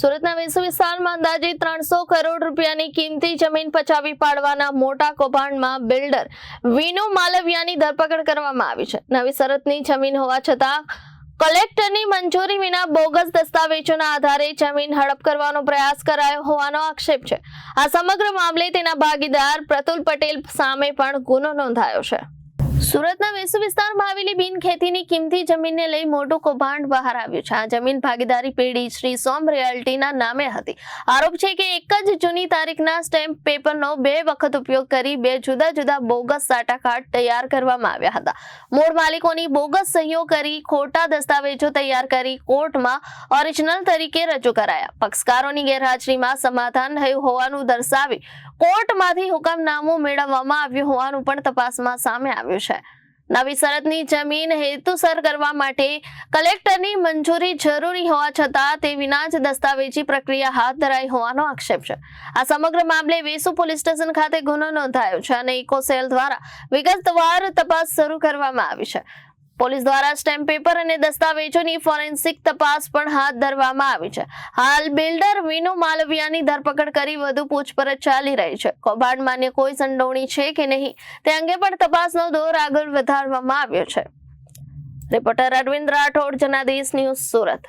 સુરતના વેસુ વિસ્તારમાં અંદાજે ત્રણસો કરોડ રૂપિયાની કિંમતી જમીન પચાવી પાડવાના મોટા કૌભાંડમાં બિલ્ડર વિનુ માલવિયાની ધરપકડ કરવામાં આવી છે. નવી શરતની જમીન હોવા છતાં કલેક્ટરની મંજૂરી વિના બોગસ દસ્તાવેજોના આધારે જમીન હડપ કરવાનો પ્રયાસ કરાયો હોવાનો આક્ષેપ છે. આ સમગ્ર મામલે તેના ભાગીદાર પ્રતુલ પટેલ સામે પણ ગુનો નોંધાયો છે. સુરતના વેસુ વિસ્તારમાં આવેલી બિન ખેતીની કિંમતી જમીનને લઈ મોટું કૌભાંડ બહાર આવ્યું છે. આ જમીન ભાગીદારી પેઢી શ્રી સોમ રિયાલ્ટીના નામે હતી. આરોપ છે કે એક જ જૂની તારીખના સ્ટેમ્પ પેપરનો બે વખત ઉપયોગ કરી બે જુદા જુદા બોગસ સાટા કાર્ડ તૈયાર કરવામાં આવ્યા હતા. મૂળ માલિકોની બોગસ સહીઓ કરી ખોટા દસ્તાવેજો તૈયાર કરી કોર્ટમાં ઓરિજિનલ તરીકે રજૂ કરાયા. પક્ષકારોની ગેરહાજરીમાં સમાધાન થયું હોવાનું દર્શાવી કોર્ટમાંથી હુકમનામું મેળવવામાં આવ્યું હોવાનું પણ તપાસમાં સામે આવ્યું છે. નવી શરતની જમીન હેતુસર કરવા માટે કલેક્ટરની મંજૂરી જરૂરી હોવા છતાં તે વિના જ દસ્તાવેજી પ્રક્રિયા હાથ ધરાઈ હોવાનો આક્ષેપ છે. આ સમગ્ર મામલે વેસુ પોલીસ સ્ટેશન ખાતે ગુનો નોંધાયો છે અને ઇકો સેલ દ્વારા વિગતવાર તપાસ શરૂ કરવામાં આવી છે. પોલીસ દ્વારા સ્ટેમ્પ પેપર અને દસ્તાવેજોની ફોરેન્સિક તપાસ પણ હાથ ધરવામાં આવી છે. હાલ બિલ્ડર વિનુ માલવિયાની ધરપકડ કરી વધુ પૂછપરછ ચાલી રહી છે. કૌભાંડ માન્ય કોઈ સંડોવણી છે કે નહીં, તે અંગે પણ તપાસનો દોર આગળ વધારવામાં આવ્યો છે. Reporter Arvind Rathod, Janadesh news Surat.